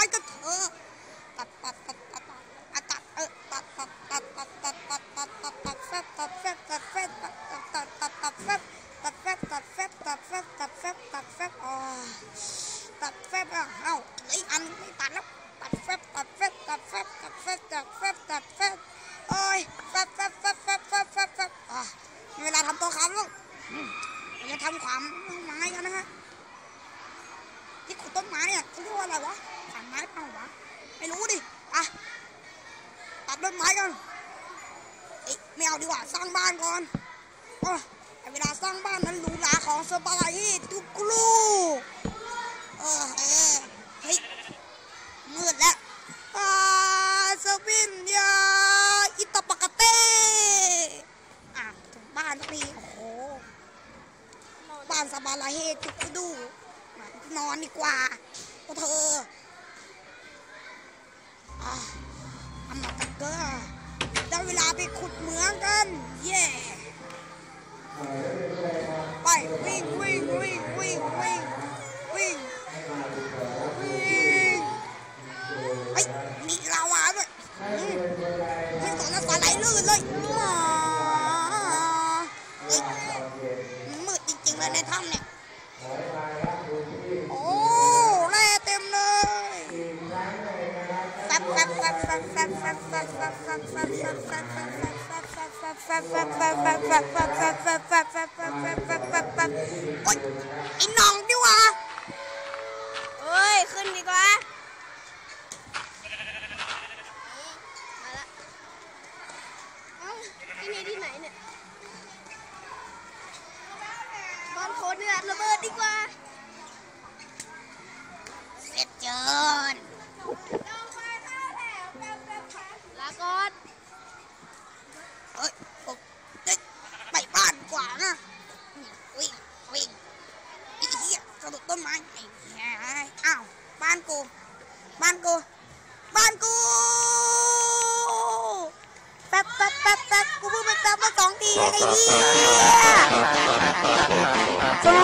ม้กันเถอตัดตัดตัดตัดตัดตัดเออตัดตัดตัดตัดตัดตัดตัดตัดตัดแฟบตัดแฟบตัดแฟบตัดตัดตัดตัดตัดแฟบตัดแฟบตัดแฟบตัดแฟบตัดแฟบตัดแฟบอ๋อตัดแฟบอะเอ้าเหลืออีกอันไม่ตัดแล้วตัดแฟบตัดแฟบตัดแฟบตัดแฟบตัดแฟบตัดแฟบโอ้ยแฟบแฟบแฟบแฟบแฟบแฟบแฟบอะมีเวลาทำตัวคำลูกอืมเราจะทำความไม้กันนะฮะที่ขุดต้นไม้เนี่ยเขาเรียกว่าอะไรวะขาน ไม้เปล่าวะไม่รู้ดิอะตัดต้นไม้กันเอ๊ะไม่เอาดีกว่าสร้างบ้านก่อนโอ้เวลาสร้างบ้านนั้นหรูหราของสบายทุกกลูเออเออเฮ้ยมืดแล้วอาสวินยาอิตาปากเต้อะถึงบ้านสักทีโอ้โหบ้านสบาลาเฮจุกดูนอนดีกว่าพวกเธอ ได้เวลาไปขุดเหมืองกัน เย่ไปวิ่งวิ่งวิ่งวิ่งวิ่งวิ่งวิ่งเฮ้มีลาวาด้วยอืมไม่สนนะสาไหลลื่นเลยอ๋อเฮ้ยมืดจริงๆเลยในถ้ำเนี่ยโอ้แร่เต็มเลยแฟบแฟบแฟบแฟบแฟบ ไอ้น้องดิวะเอ้ย ขึ้นดีกว่าที่นี่ที่ไหนเนี่ย บอลโคเดือดระเบิดดีกว่า อ้เหี้ยกระโดดต้นไม้ไอ้เหี้ยอ้าวบ้านกู บ้านกู บ้านกูแป๊บแป๊บแป๊บแป๊บกูเพิ่งไปแป๊บมาสองทีไอ้เหี้ย